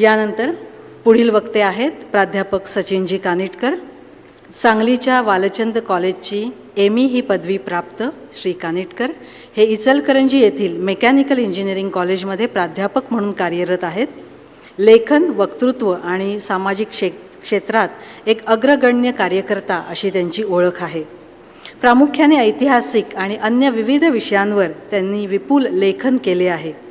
यानंतर पुढील वक्ते आहेत प्राध्यापक सचिनजी कानिटकर. सांगलीच्या वालचंद कॉलेजची एम ही पदवी प्राप्त श्री कानिटकर. हे इचलकरंजी येथील मेकॅनिकल इंजिनिअरिंग कॉलेजमध्ये प्राध्यापक म्हणून कार्यरत आहेत. लेखन वक्तृत्व आणि सामाजिक क्षे क्षेत्रात एक अग्रगण्य कार्यकर्ता अशी त्यांची ओळख आहे. प्रामुख्याने ऐतिहासिक आणि अन्य विविध विषयांवर त्यांनी विपुल लेखन केले आहे.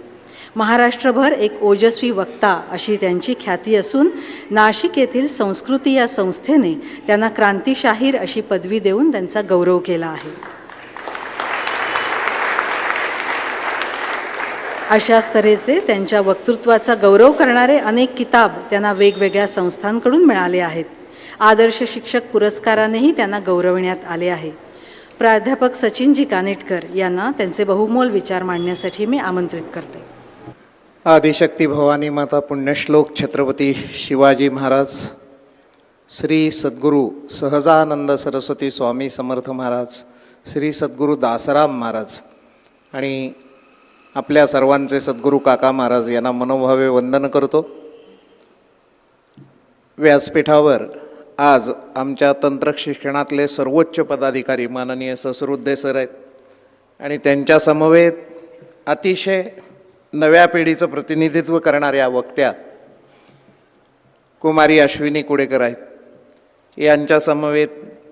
महाराष्ट्रभर एक ओजस्वी वक्ता अशी त्यांची ख्याती असून नाशिक येथील संस्कृती या संस्थेने त्यांना क्रांतिशाहीर अशी पदवी देऊन त्यांचा गौरव केला आहे. अशाच तऱ्हेचे त्यांच्या वक्तृत्वाचा गौरव करणारे अनेक किताब त्यांना वेगवेगळ्या संस्थांकडून मिळाले आहेत. आदर्श शिक्षक पुरस्कारानेही त्यांना गौरवण्यात आले आहे. प्राध्यापक सचिनजी कानेटकर यांना त्यांचे बहुमोल विचार मांडण्यासाठी मी आमंत्रित करते. आदिशक्ती भवानी माता पुण्यश्लोक छत्रपती शिवाजी महाराज श्री सद्गुरू सहजानंद सरस्वती स्वामी समर्थ महाराज श्री सद्गुरू दासराम महाराज आणि आपल्या सर्वांचे सद्गुरू काका महाराज यांना मनोभावे वंदन करतो. व्यासपीठावर आज आमच्या तंत्र शिक्षणातले सर्वोच्च पदाधिकारी माननीय ससरुद्दे सर आहेत आणि त्यांच्या समवेत अतिशय नव्या पिढीचं प्रतिनिधित्व करणाऱ्या वक्त्या कुमारी अश्विनी कुडेकर आहेत. यांच्या समवेत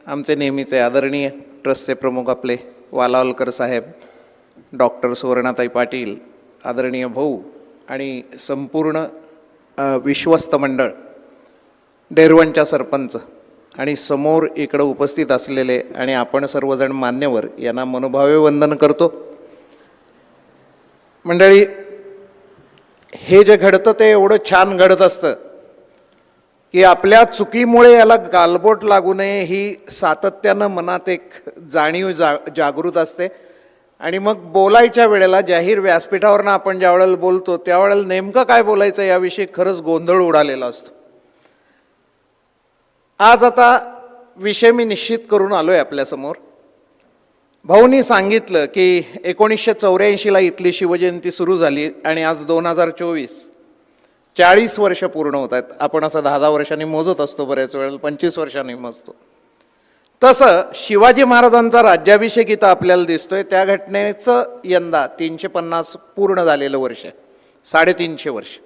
आमचे नेहमीचे आदरणीय ट्रस्टचे प्रमुख आपले वालावलकर साहेब डॉक्टर सुवर्णाताई पाटील आदरणीय भाऊ आणि संपूर्ण विश्वस्त मंडळ डेरवणच्या सरपंच आणि समोर इकडं उपस्थित असलेले आणि आपण सर्वजण मान्यवर यांना मनोभावे वंदन करतो. मंडळी हे जे घडतं ते एवढं छान घडत असतं. की आपल्या चुकीमुळे याला गालबोट लागू नये ही सातत्यानं मनात एक जाणीव जा जागृत असते. आणि मग बोलायच्या वेळेला जाहीर व्यासपीठावरनं आपण ज्या वेळेला बोलतो त्यावेळेला नेमकं काय बोलायचं याविषयी खरंच गोंधळ उडालेला असतो. आज आता विषय मी निश्चित करून आलो आहे आपल्यासमोर. भाऊनी सांगितलं की एकोणीसशे चौऱ्याऐंशीला इथली शिवजयंती सुरू झाली आणि आज दोन हजार चोवीस. चाळीस वर्ष पूर्ण होत आहेत. आपण असं दहा दहा वर्षांनी मोजत असतो बऱ्याच वेळेला पंचवीस वर्षांनी मोजतो. तसं शिवाजी महाराजांचा राज्याभिषेक इथं आपल्याला दिसतोय. त्या घटनेचं यंदा तीनशे पन्नास पूर्ण झालेलं वर्ष साडेतीनशे वर्ष.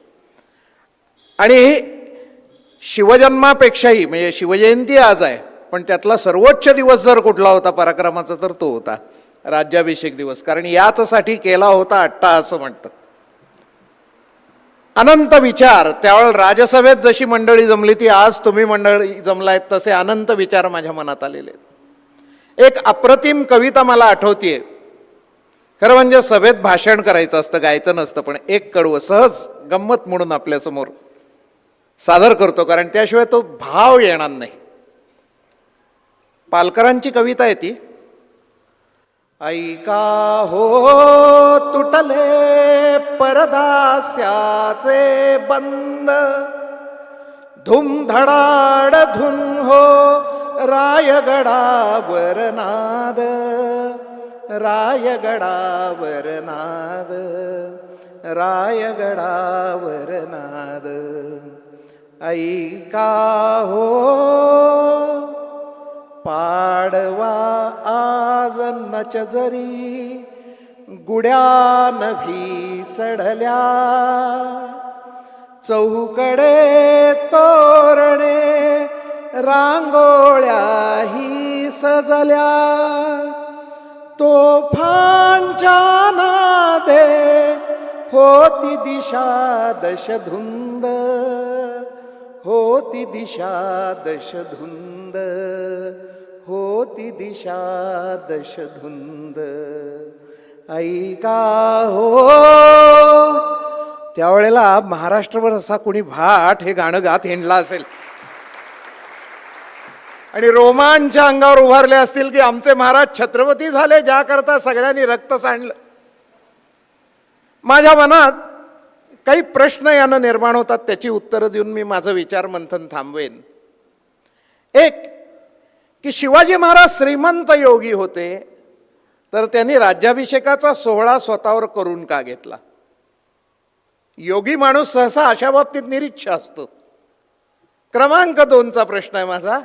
आणि शिवजन्मापेक्षाही म्हणजे शिवजयंती आज आहे पण त्यातला सर्वोच्च दिवस जर कुठला होता पराक्रमाचा तर तो होता राज्याभिषेक दिवस. कारण याचसाठी केला होता अट्टा असं म्हणतात. अनंत विचार. त्यावेळेला राजसभेत जशी मंडळी जमली ती आज तुम्ही मंडळी जमलायत तसे अनंत विचार माझ्या मनात आलेले आहेत. एक अप्रतिम कविता मला आठवतीये. खरं म्हणजे सभेत भाषण करायचं असतं गायचं नसतं पण एक कडवं सहज गंमत म्हणून आपल्यासमोर सादर करतो कारण त्याशिवाय तो भाव येणार नाही. पालकरांची कविता आहे ती. ऐका हो तुटले परदास्याचे बंद. धुमधडाड धुन हो रायगडावर नाद. रायगडावर नाद. रायगडावर नाद. ऐका हो पाडवा आज नच जरी गुड्या नभी चढल्या. चौकडे तोरणे रांगोळ्याही सजल्या. तोफांच्या नादे होती दिशा दशधुंद होती दिशा दशधुंद. होती दिशा दशधुंद. ऐका हो. त्यावेळेला महाराष्ट्रभर असा कोणी भाट हे गाणं गात हिंडला असेल. आणि रोमांच्या अंगावर उभारले असतील की आमचे महाराज छत्रपती झाले ज्याकरता सगळ्यांनी रक्त सांडलं. माझ्या मनात काही प्रश्न यानं निर्माण होतात त्याची उत्तरं देऊन मी माझं विचार मंथन थांबवेन. एक की शिवाजी महाराज श्रीमंत योगी होते तर त्यांनी राज्याभिषेकाचा सोहळा स्वतःवर करून का घेतला? योगी माणूस सहसा अशा बाबतीत निरीच्छ असतो. क्रमांक दोनचा प्रश्न आहे माझा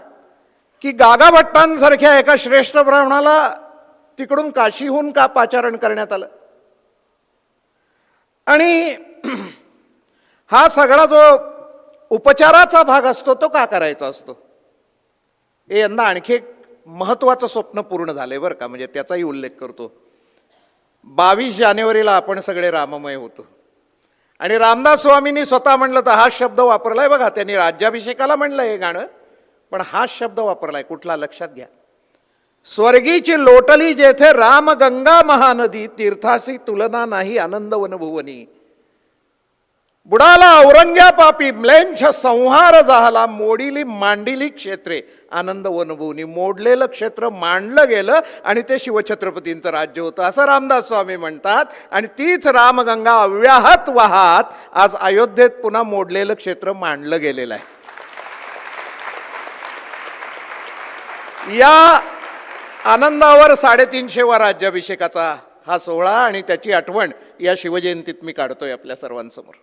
की गागा भट्टांसारख्या एका श्रेष्ठ ब्राह्मणाला तिकडून काशीहून का पाचारण करण्यात आलं? आणि हा सगळा जो उपचाराचा भाग असतो तो का करायचा असतो? हे यंदा आणखी एक महत्त्वाचं स्वप्न पूर्ण झालं आहे बरं का म्हणजे त्याचाही उल्लेख करतो. बावीस जानेवारीला आपण सगळे राममय होतो. आणि रामदास स्वामींनी स्वतः म्हणलं तर हा शब्द वापरलाय बघा त्यांनी राज्याभिषेकाला म्हणलं हे गाणं पण हा शब्द वापरलाय कुठला लक्षात घ्या. स्वर्गीची लोटली जेथे राम गंगा महानदी तीर्थासी तुलना नाही आनंद वनभुवनी. बुडाला औरंग्या पापी म्लेंछ संहार झाला मोडीली मांडिली क्षेत्रे. आनंद वनभूनी मोडलेलं क्षेत्र मांडलं गेलं आणि ते शिवछत्रपतींचं राज्य होतं. असं रामदास स्वामी म्हणतात. आणि तीच रामगंगा अव्याहत वाहत आज अयोध्येत पुन्हा मोडलेलं क्षेत्र मांडलं गेलेलं आहे. या आनंदावर साडेतीनशेवा राज्याभिषेकाचा हा सोहळा आणि त्याची आठवण या शिवजयंतीत मी काढतोय आपल्या सर्वांसमोर.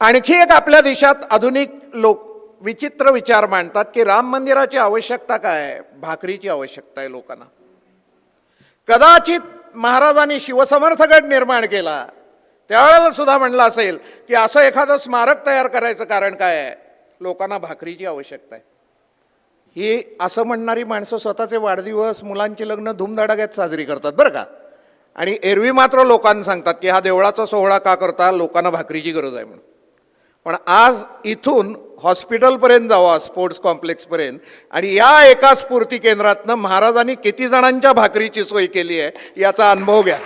आणखी एक आपल्या देशात आधुनिक लोक विचित्र विचार मांडतात की राम मंदिराची आवश्यकता काय आहे? भाकरीची आवश्यकता आहे लोकांना. कदाचित महाराजांनी शिवसमर्थ गट निर्माण केला. त्यावेळेला सुद्धा म्हणलं असेल की असं एखादं स्मारक तयार करायचं कारण काय आहे? लोकांना भाकरीची आवश्यकता आहे. ही असं म्हणणारी माणसं स्वतःचे वाढदिवस मुलांची लग्न धूमधडाक्यात साजरी करतात बरं का? आणि एरवी मात्र लोकांना सांगतात की हा देवळाचा सोहळा का करता? लोकांना भाकरीची गरज आहे म्हणून. पण आज इथून हॉस्पिटलपर्यंत जावा स्पोर्ट्स कॉम्प्लेक्सपर्यंत. आणि या एका स्फूर्ती केंद्रातनं महाराजांनी किती जणांच्या भाकरीची सोय केली आहे याचा अनुभव घ्या.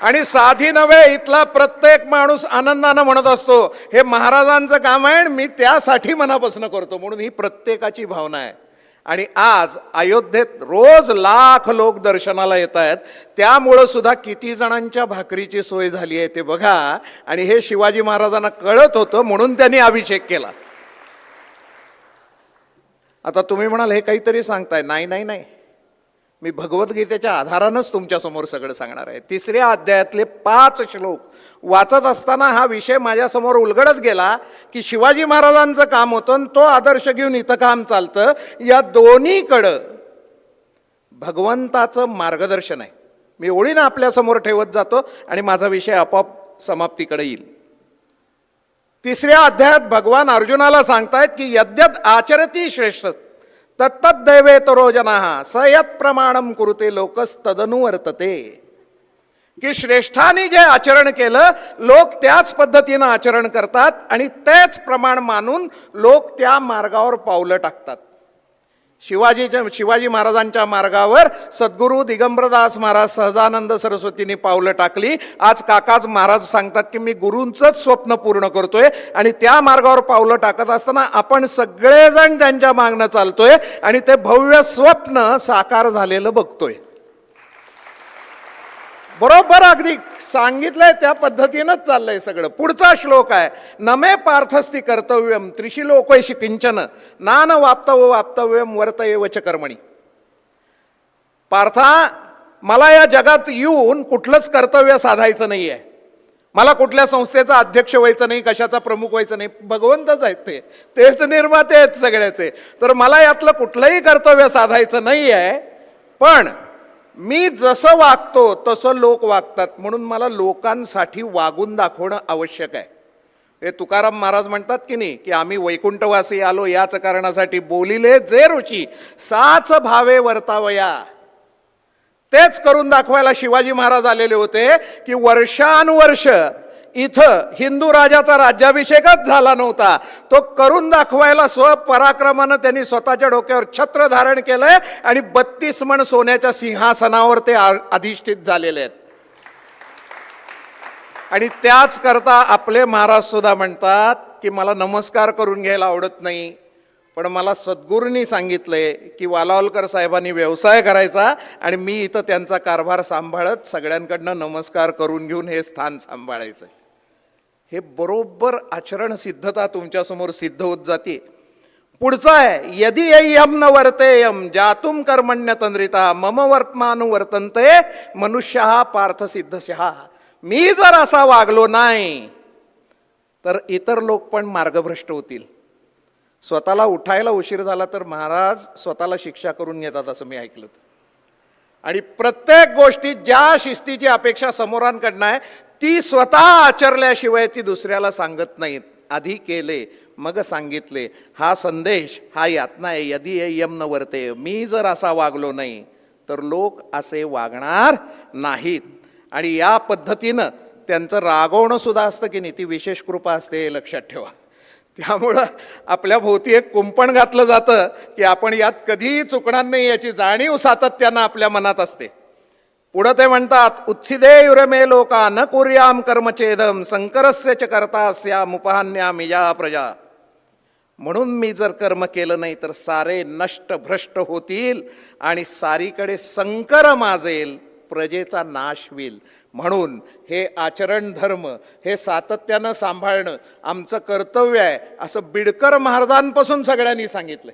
आणि साधी नव्हे इथला प्रत्येक माणूस आनंदानं म्हणत असतो हे महाराजांचं काम आहे आणि मी त्यासाठी मनापासून करतो. म्हणून ही प्रत्येकाची भावना आहे. आणि आज अयोध्येत रोज लाख लोक दर्शनाला येत आहेत. त्यामुळं सुद्धा किती जणांच्या भाकरीची सोय झाली आहे ते बघा. आणि हे शिवाजी महाराजांना कळत होतं म्हणून त्यांनी अभिषेक केला. आता तुम्ही म्हणाल हे काहीतरी सांगताय. नाही नाही नाही. मी भगवद्गीतेच्या आधारानंच तुमच्यासमोर सगळं सांगणार आहे. तिसऱ्या अध्यायातले पाच श्लोक वाचत असताना हा विषय माझ्यासमोर उलगडत गेला की शिवाजी महाराजांचं काम होतं आणि तो आदर्श घेऊन इथं काम चालतं. या दोन्हीकडं भगवंताचं मार्गदर्शन आहे. मी ओळीनं आपल्यासमोर ठेवत जातो आणि माझा विषय आपोआप समाप्तीकडे येईल. तिसऱ्या अध्यायात भगवान अर्जुनाला सांगतायत की यद्यत आचरती श्रेष्ठ तत्तद्दैवेतरो जना स यत प्रमाणम कुरुते लोकस तदनुवर्तते की श्रेष्ठांनी जे आचरण केलं लोक त्याच पद्धतीनं आचरण करतात आणि तेच प्रमाण मानून लोक त्या मार्गावर पावलं टाकतात। शिवाजीच्या शिवाजी महाराजांच्या मार्गावर सद्गुरू दिगंबरदास महाराज सहजानंद सरस्वतींनी पावलं टाकली. आज काकाच महाराज सांगतात की मी गुरूंचंच स्वप्न पूर्ण करतोय आणि त्या मार्गावर पावलं टाकत असताना आपण सगळेजण त्यांच्या मागणं चालतोय आणि ते भव्य स्वप्न साकार झालेलं बघतोय. बरोबर अगदी सांगितलंय त्या पद्धतीनंच चाललंय सगळं. पुढचा श्लोक आहे नमे पार्थस्ती कर्तव्यम त्रिशिलोकैशी किंचन नान वाप्तव वाप्तव्यम वर्तये वच कर्मणी. पार्था मला या जगात येऊन कुठलंच कर्तव्य साधायचं नाही आहे मला कुठल्या संस्थेचा अध्यक्ष व्हायचं नाही कशाचा प्रमुख व्हायचं नाही भगवंतच आहेत ते. तेच निर्माते आहेत सगळ्याचे. तर मला यातलं कुठलंही कर्तव्य साधायचं नाही आहे पण मी जसं वागतो तसं लोक वागतात. म्हणून मला लोकांसाठी वागून दाखवणं आवश्यक आहे. हे तुकाराम महाराज म्हणतात की नाही की आम्ही वैकुंठवासी आलो याच कारणासाठी बोलिले जे रुची साच भावे वर्तावया. तेच करून दाखवायला शिवाजी महाराज आलेले होते की वर्षानुवर्ष इथं हिंदू राजाचा राज्याभिषेकच झाला नव्हता. तो करून दाखवायला स्वपराक्रमानं त्यांनी स्वतःच्या डोक्यावर छत्र धारण केलंय आणि बत्तीस मण सोन्याच्या सिंहासनावर ते आ- अधिष्ठित झालेले आहेत. आणि त्याच करता आपले महाराज सुद्धा म्हणतात की मला नमस्कार करून घ्यायला आवडत नाही पण मला सद्गुरूंनी सांगितलंय की वालावलकर साहेबांनी व्यवसाय करायचा आणि मी इथं त्यांचा कारभार सांभाळत सगळ्यांकडनं नमस्कार करून घेऊन हे स्थान सांभाळायचं हे बरोबर आचरण सिद्धता तुमच्यासमोर सिद्ध होत जाते. पुढचं आहे यदि यम न वर्तेयम जातुम कर्मण्य तंद्रिता मम वर्तमान वर्तनते मनुष्य हा पार्थ मी जर असा वागलो नाही तर इतर लोक पण मार्गभ्रष्ट होतील. स्वतःला उठायला उशीर झाला तर महाराज स्वतःला शिक्षा करून घेतात असं मी ऐकलं. आणि प्रत्येक गोष्टीत ज्या शिस्तीची अपेक्षा समोरांकडनं आहे ती स्वतः आचरल्याशिवाय ती दुसऱ्याला सांगत नाहीत. आधी केले मग सांगितले. हा संदेश हा यातना आहे यदी यम न मी जर असा वागलो नाही तर लोक असे वागणार नाहीत. आणि या पद्धतीनं त्यांचं रागवणं सुद्धा असतं की नाही ती विशेष कृपा असते हे लक्षात ठेवा. त्यामुळं आपल्या भोवती एक कुंपण घातलं जातं की आपण यात कधीही चुकणार नाही याची जाणीव सातत्यानं आपल्या मनात असते. पुढं ते म्हणतात उत्सिदे युरमे लोका न कुर्याम कर्मचेदम संकरस्य च करता उपहान्याम या प्रजा. म्हणून मी जर कर्म केलं नाही तर सारे नष्ट भ्रष्ट होतील आणि सारीकडे संकर माजेल प्रजेचा नाश होईल. म्हणून हे आचरण धर्म हे सातत्यानं सांभाळणं आमचं कर्तव्य आहे असं बिडकर महाराजांपासून सगळ्यांनी सांगितलं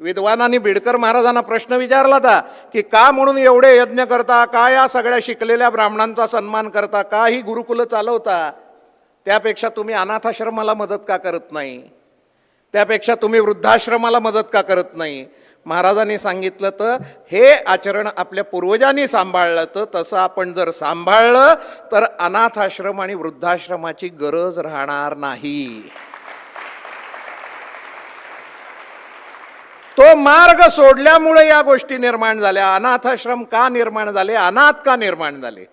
विद्वानांनी बिडकर महाराजांना प्रश्न विचारला होता की का म्हणून एवढे यज्ञ करता का या सगळ्या शिकलेल्या ब्राह्मणांचा सन्मान करता का ही गुरुकुलं चालवता? त्यापेक्षा तुम्ही अनाथाश्रमाला मदत का करत नाही? त्यापेक्षा तुम्ही वृद्धाश्रमाला मदत का करत नाही? महाराजांनी सांगितलं तर हे आचरण आपल्या पूर्वजांनी सांभाळलं तर तसं आपण जर सांभाळलं तर अनाथाश्रम आणि वृद्धाश्रमाची गरज राहणार नाही. तो मार्ग सोडल्यामुळे या गोष्टी निर्माण झाल्या. अनाथाश्रम का निर्माण झाले? अनाथ का निर्माण झाले?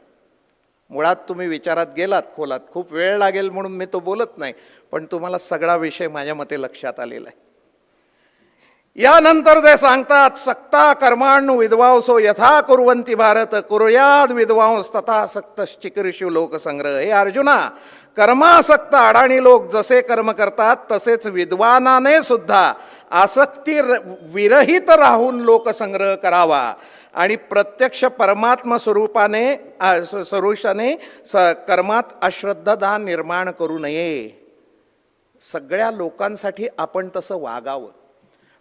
मुळात तुम्ही विचारात गेलात खोलात. खूप वेळ लागेल म्हणून मी तो बोलत नाही पण तुम्हाला सगळा विषय माझ्या मते लक्षात आलेला आहे. यानंतर ते सांगतात सक्ता कर्माणु विद्वांसो यथा कुर्वंती भारत कुर्याद विद्वांस तथा सक्त चिकरिषु लोकसंग्रह. हे अर्जुना कर्मासक्त अडाणी लोक जसे कर्म करतात तसेच विद्वानाने सुद्धा आसक्ती र- विरहित राहून लोकसंग्रह करावा. आणि प्रत्यक्ष परमात्मा स्वरूपाने स्वरूषाने स- स कर्मात अश्रद्धादान निर्माण करू नये. सगळ्या लोकांसाठी आपण तसं वागावं.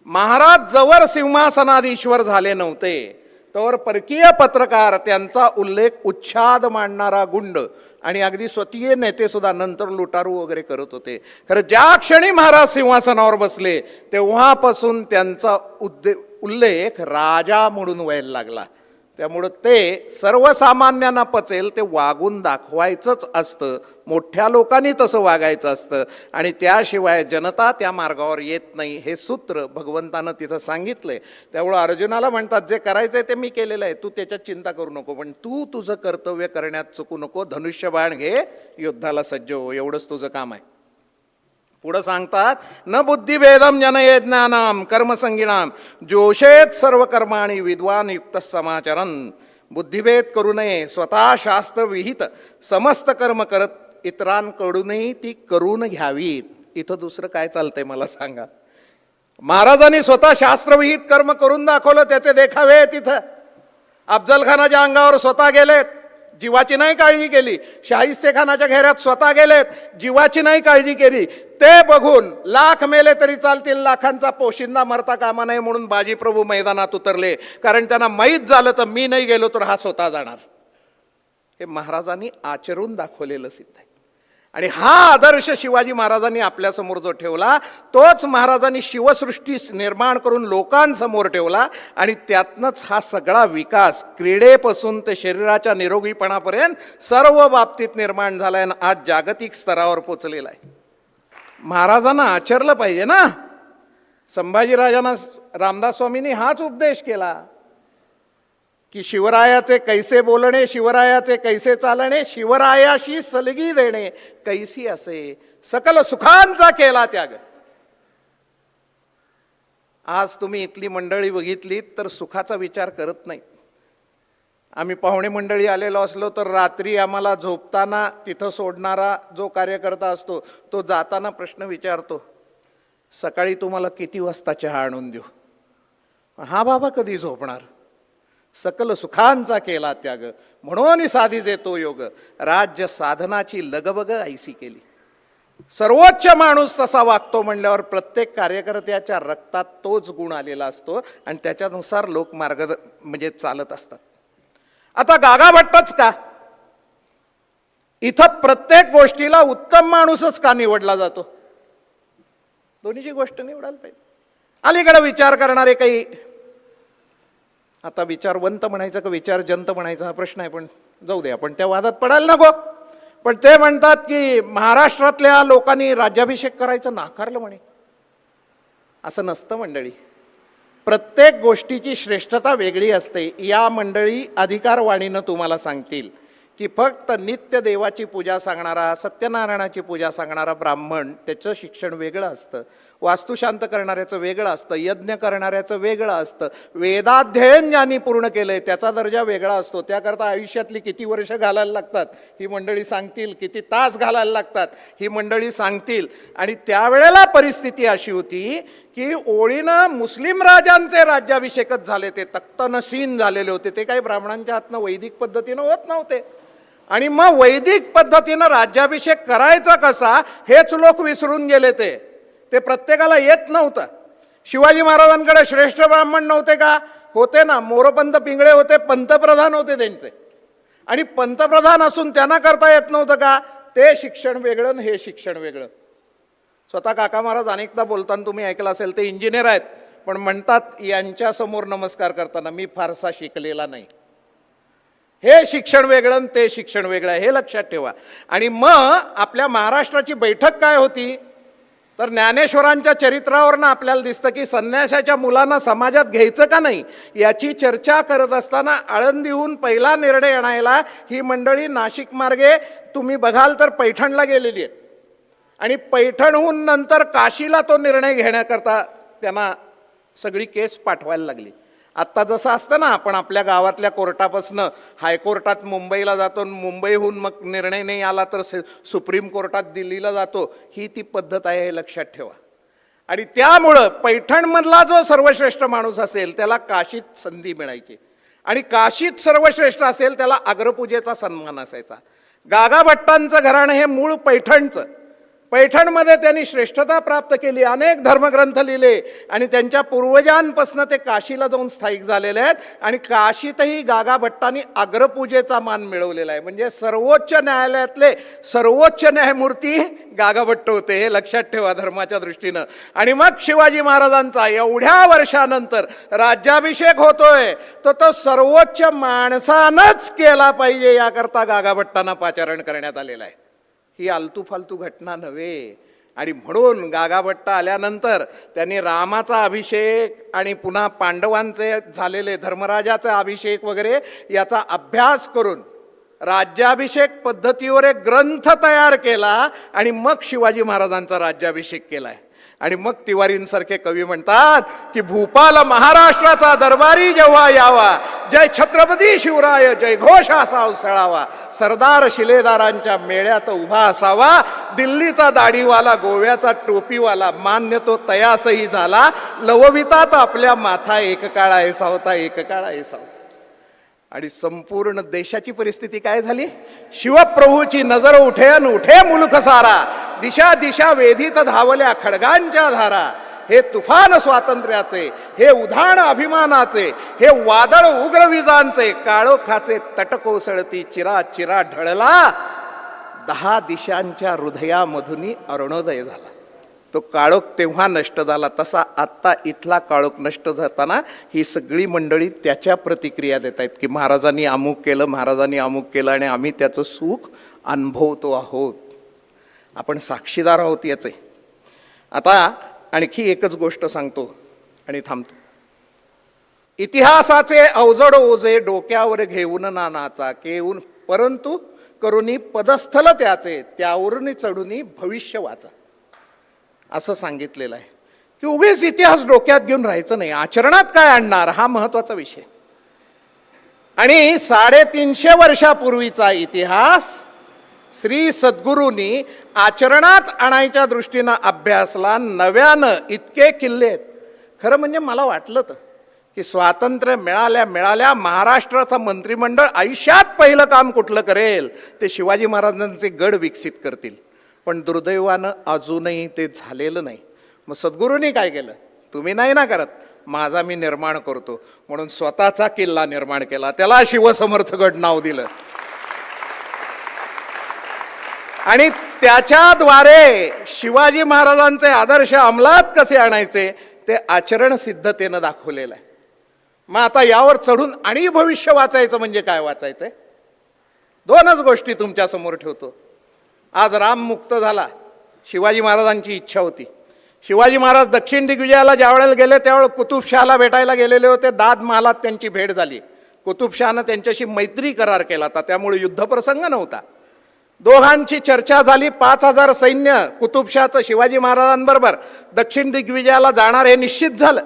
महाराज जवळ सिंहासनाधीश्वर झाले नव्हते. तर परकीय पत्रकार त्यांचा उल्लेख उच्छाद मांडणारा गुंड आणि अगदी स्वतीय नेतेसुद्धा नंतर लुटारू वगैरे करत होते. खरं ज्या क्षणी महाराज सिंहासनावर बसले तेव्हापासून त्यांचा उद्दे उल्लेख राजा म्हणून व्हायला लागला. त्यामुळं ते सर्वसामान्यांना पचेल ते वागून दाखवायचंच असतं. मोठ्या लोकांनी तसं वागायचं असतं. आणि त्याशिवाय जनता त्या मार्गावर येत नाही हे सूत्र भगवंतानं तिथं सांगितलंय. त्यामुळं अर्जुनाला म्हणतात जे करायचं आहे ते मी केलेलं आहे तू त्याच्यात चिंता करू नको पण तू तुझं कर्तव्य करण्यात चुकू नको धनुष्यबाण घे युद्धाला सज्ज हो एवढंच तुझं काम आहे. पुढं सांगतात न बुद्धिभेदम जनये ज्ञानाम कर्मसंगिणाम जोशेत सर्व कर्माणी विद्वान युक्त समाचरण बुद्धिभेद करू नये स्वतः शास्त्र विहित समस्त कर्म करत इतरांकडूनही ती करून घ्यावीत. इथं दुसरं काय चालतंय मला सांगा. महाराजांनी स्वतः शास्त्रविहित कर्म करून दाखवलं त्याचे देखावे तिथं. अफजल खानाच्या अंगावर स्वतः गेलेत. जीवाची नाही काळजी केली. शाहिस्ते खानाच्या घेऱ्यात स्वतः गेलेत. जीवाची नाही काळजी केली. ते बघून लाख मेले तरी चालतील. लाखांचा पोशिंदा मरता कामा नये म्हणून बाजीप्रभू मैदानात उतरले. कारण त्यांना माहीत झालं तर मी नाही गेलो तर हा स्वतः जाणार. हे महाराजांनी आचरून दाखवलेलं सिद्ध आहे. आणि हा आदर्श शिवाजी महाराजांनी आपल्यासमोर जो ठेवला तोच महाराजांनी शिवसृष्टी निर्माण करून लोकांसमोर ठेवला आणि त्यातनंच हा सगळा विकास क्रीडेपासून ते शरीराच्या निरोगीपणापर्यंत सर्व बाबतीत निर्माण झाला आणि आज जागतिक स्तरावर पोचलेला आहे. महाराजांना आचरलं पाहिजे ना. संभाजीराजांना रामदास स्वामींनी हाच उपदेश केला. की शिवरायाचे कैसे बोलणे शिवरायाचे कैसे चालणे शिवरायाशी सलगी देणे कैसी असे सकल सुखांचा केला त्याग. आज तुम्ही इथली मंडळी बघितलीत तर सुखाचा विचार करत नाही. आम्ही पाहुणे मंडळी आलेलो असलो तर रात्री आम्हाला झोपताना तिथं सोडणारा जो कार्यकर्ता असतो तो जाताना प्रश्न विचारतो सकाळी तुम्हाला किती वाजता चहा आणून देऊ? हा बाबा कधी झोपणार? सकल सुखांचा केला त्याग. म्हणून साधी जेतो योग राज्य साधनाची लगबग ऐसी केली. सर्वोच्च माणूस तसा वागतो म्हणल्यावर प्रत्येक कार्यकर्त्याच्या रक्तात तोच गुण आलेला असतो आणि त्याच्यानुसार लोक मार्ग म्हणजे चालत असतात. आता गागाभट्टच का? इथं प्रत्येक गोष्टीला उत्तम माणूसच का निवडला जातो? दोन्हीची गोष्ट निवडायला पाहिजे. अलीकडे विचार करणारे काही आता विचारवंत म्हणायचं का विचारजंत म्हणायचा हा प्रश्न आहे पण जाऊ दे आपण त्या वादात पडायला नको. पण ते म्हणतात की महाराष्ट्रातल्या लोकांनी राज्याभिषेक करायचं नाकारलं म्हणे. असं नसतं मंडळी. प्रत्येक गोष्टीची श्रेष्ठता वेगळी असते. या मंडळी अधिकारवाणीनं तुम्हाला सांगतील की फक्त नित्य देवाची पूजा सांगणारा सत्यनारायणाची पूजा सांगणारा ब्राह्मण त्याचं शिक्षण वेगळं असतं. वास्तुशांत करणाऱ्याचं वेगळं असतं यज्ञ करणाऱ्याचं वेगळं असतं. वेदाध्ययन ज्यांनी पूर्ण केलंय त्याचा दर्जा वेगळा असतो. त्याकरता आयुष्यातली किती वर्ष घालायला लागतात ही मंडळी सांगतील किती तास घालायला लागतात ही मंडळी सांगतील. आणि त्यावेळेला परिस्थिती अशी होती की ओळीनं मुस्लिम राजांचे राज्याभिषेकच झाले ते तख्तनसीन झालेले होते. ते काही ब्राह्मणांच्या हातनं वैदिक पद्धतीनं होत नव्हते. आणि मग वैदिक पद्धतीनं राज्याभिषेक करायचा कसा हेच लोक विसरून गेले ते. ते प्रत्येकाला येत नव्हतं. शिवाजी महाराजांकडे श्रेष्ठ ब्राह्मण नव्हते का? होते ना. मोरपंत पिंगळे होते पंतप्रधान होते त्यांचे. आणि पंतप्रधान असून त्यांना करता येत नव्हतं का? ते शिक्षण वेगळं आणि हे शिक्षण वेगळं. स्वतः काका महाराज अनेकदा बोलताना तुम्ही ऐकलं असेल ते इंजिनियर आहेत. पण म्हणतात यांच्यासमोर नमस्कार करताना मी फारसा शिकलेला नाही. हे शिक्षण वेगळं आणि ते शिक्षण वेगळं हे लक्षात ठेवा. आणि मग आपल्या महाराष्ट्राची बैठक काय होती? तर ज्ञानेश्वरांच्या चरित्रावरनं आपल्याला दिसतं की संन्यासाच्या मुलांना समाजात घ्यायचं का नाही याची चर्चा करत असताना आळंदीहून पहिला निर्णय आणायला ही मंडळी नाशिक मार्गे तुम्ही बघाल तर पैठणला गेलेली आहेत आणि पैठणहून नंतर काशीला तो निर्णय घेण्याकरता त्यांना सगळी केस पाठवायला लागली. आत्ता जसं असतं ना आपण आपल्या गावातल्या कोर्टापासनं हायकोर्टात मुंबईला जातो आणि मुंबईहून मग निर्णय नाही आला तर सुप्रीम कोर्टात दिल्लीला जातो ही ती पद्धत आहे हे लक्षात ठेवा. आणि त्यामुळं पैठणमधला जो सर्वश्रेष्ठ माणूस असेल त्याला काशीत संधी मिळायची. आणि काशीत सर्वश्रेष्ठ असेल त्याला अग्रपूजेचा सन्मान असायचा. गागाभट्टांचं घराणं हे मूळ पैठणचं. पैठणमध्ये त्यांनी श्रेष्ठता प्राप्त केली अनेक धर्मग्रंथ लिहिले आणि त्यांच्या पूर्वजांपासून ते काशीला जाऊन स्थायिक झालेले आहेत आणि काशीतही गागा भट्टांनी अग्रपूजेचा मान मिळवलेला आहे. म्हणजे सर्वोच्च न्यायालयातले सर्वोच्च न्यायमूर्ती गागा भट्ट होते हे लक्षात ठेवा धर्माच्या दृष्टीनं. आणि मग शिवाजी महाराजांचा एवढ्या वर्षानंतर राज्याभिषेक होतोय तर तो सर्वोच्च माणसानंच केला पाहिजे याकरता गागाभट्टांना पाचारण करण्यात आलेला आहे. ही आलतू फालतू घटना नव्हे. आणि म्हणून गागाभट्ट आल्यानंतर त्यांनी रामाचा अभिषेक आणि पुन्हा पांडवांचे झालेले धर्मराजाचा अभिषेक वगैरे याचा अभ्यास करून राज्याभिषेक पद्धतीवर एक ग्रंथ तयार केला आणि मग शिवाजी महाराजांचा राज्याभिषेक केलाय. आणि मग तिवारींसारखे कवी म्हणतात की भूपाल महाराष्ट्राचा दरबारी जेव्हा यावा जय छत्रपती शिवराय जय घोष असा उसळावा. सरदार शिलेदारांच्या मेळ्यात उभा असावा दिल्लीचा दाढीवाला गोव्याचा टोपीवाला मान्य तो तयासही झाला. लववितात आपल्या माथा एक काळा ऐसा होता एक काळा ऐसा होता आणि संपूर्ण देशाची परिस्थिती काय झाली? शिवप्रभूची नजर उठे अन उठे मुलख सारा. दिशा दिशा वेधित धावल्या खडगांच्या धारा. हे तुफान स्वातंत्र्याचे हे उधाण अभिमानाचे हे वादळ उग्र विजांचे काळोखाचे तट कोसळती चिरा चिरा ढळला. दहा दिशांच्या हृदयामधूनही अरुणोदय झाला. तो काळोख तेव्हा नष्ट झाला तसा आत्ता इथला काळोख नष्ट जाताना ही सगळी मंडळी त्याच्या प्रतिक्रिया देत आहेत की महाराजांनी अमुक केलं महाराजांनी अमुक केलं आणि आम्ही त्याचं सुख अनुभवतो आहोत. आपण साक्षीदार आहोत याचे. आता आणखी एकच गोष्ट सांगतो आणि थांबतो. इतिहासाचे अवजड ओझे डोक्यावर घेऊन नानाचा केऊन परंतु करुणी पदस्थल त्याचे त्यावरून चढूनी भविष्य वाचा. असं सांगितलेलं आहे. की उगीच इतिहास डोक्यात घेऊन राहायचं नाही. आचरणात काय आणणार? हा महत्त्वाचा विषय. आणि साडेतीनशे वर्षापूर्वीचा इतिहास श्री सद्गुरूंनी आचरणात आणायच्या दृष्टीनं अभ्यासला नव्यानं इतके किल्ले आहेत. खरं म्हणजे मला वाटलं तर की स्वातंत्र्य मिळाल्या मिळाल्या महाराष्ट्राचं मंत्रिमंडळ आयुष्यात पहिलं काम कुठलं करेल? ते शिवाजी महाराजांचे गड विकसित करतील. पण दुर्दैवानं अजूनही ते झालेलं नाही. मग सद्गुरूंनी काय केलं? तुम्ही नाही ना करत. माझा मी निर्माण करतो. म्हणून स्वतःचा किल्ला निर्माण केला. त्याला शिवसमर्थ गड नाव दिलं. आणि त्याच्याद्वारे शिवाजी महाराजांचे आदर्श अंमलात कसे आणायचे? ते आचरण सिद्धतेनं दाखवलेलं आहे. मग आता यावर चढून आणि भविष्य वाचायचं म्हणजे काय वाचायचंय? दोनच गोष्टी तुमच्यासमोर ठेवतो. आज राम मुक्त झाला. शिवाजी महाराजांची इच्छा होती. शिवाजी महाराज दक्षिण दिग्विजयाला ज्या वेळेला गेले त्यावेळेला कुतुबशहाला भेटायला गेलेले होते. दाद महालात त्यांची भेट झाली. कुतुबशहानं त्यांच्याशी मैत्री करार केला होता. त्यामुळे युद्धप्रसंग नव्हता. दोघांची चर्चा झाली. पाच हजार सैन्य कुतुबशहाचं शिवाजी महाराजांबरोबर दक्षिण दिग्विजयाला जाणार हे निश्चित झालं.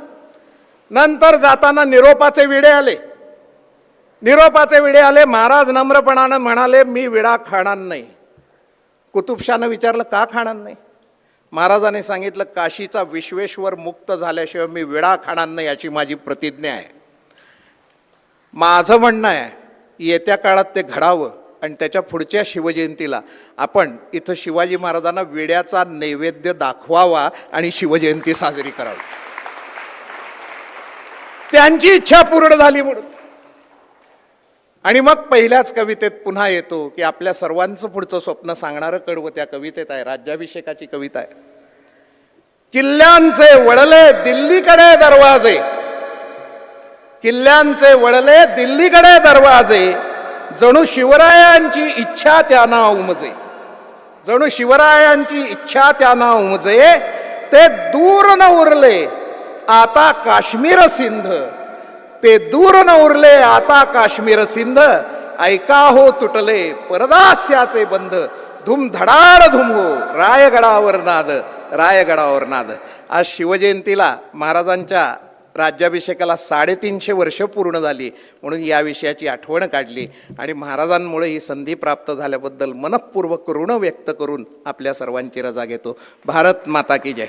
नंतर जाताना निरोपाचे विडे आले. निरोपाचे विडे आले. महाराज नम्रपणानं म्हणाले मी विडा खाणार नाही. कुतुबशानं विचारलं का खाणार नाही? महाराजांनी सांगितलं काशीचा विश्वेश्वर मुक्त झाल्याशिवाय मी विडा खाणार नाही याची माझी प्रतिज्ञा आहे. माझं म्हणणं आहे येत्या काळात ते घडावं आणि त्याच्या पुढच्या शिवजयंतीला आपण इथं शिवाजी महाराजांना विड्याचा नैवेद्य दाखवावा आणि शिवजयंती साजरी करावी. त्यांची इच्छा पूर्ण झाली म्हणून. आणि मग पहिल्याच कवितेत पुन्हा येतो की आपल्या सर्वांचं पुढचं स्वप्न सांगणारं कडवं त्या कवितेत आहे राज्याभिषेकाची कविता आहे. किल्ल्यांचे वळले दिल्लीकडे दरवाजे. किल्ल्यांचे वळले दिल्लीकडे दरवाजे. जणू शिवरायांची इच्छा त्यांना उमजे. जणू शिवरायांची इच्छा त्यांना उमजे. ते दूर न उरले. आता काश्मीर सिंध. ते दूर न उरले आता काश्मीर सिंध. ऐका हो तुटले परदास्याचे बंध धुमधडाड धुम हो रायगडावर नाद रायगडावर नाद. आज शिवजयंतीला महाराजांच्या राज्याभिषेकाला साडेतीनशे वर्ष पूर्ण झाली म्हणून या विषयाची आठवण काढली. आणि महाराजांमुळे ही संधी प्राप्त झाल्याबद्दल मनपूर्वक ऋण व्यक्त करून आपल्या सर्वांची रजा घेतो. भारत माता की जय.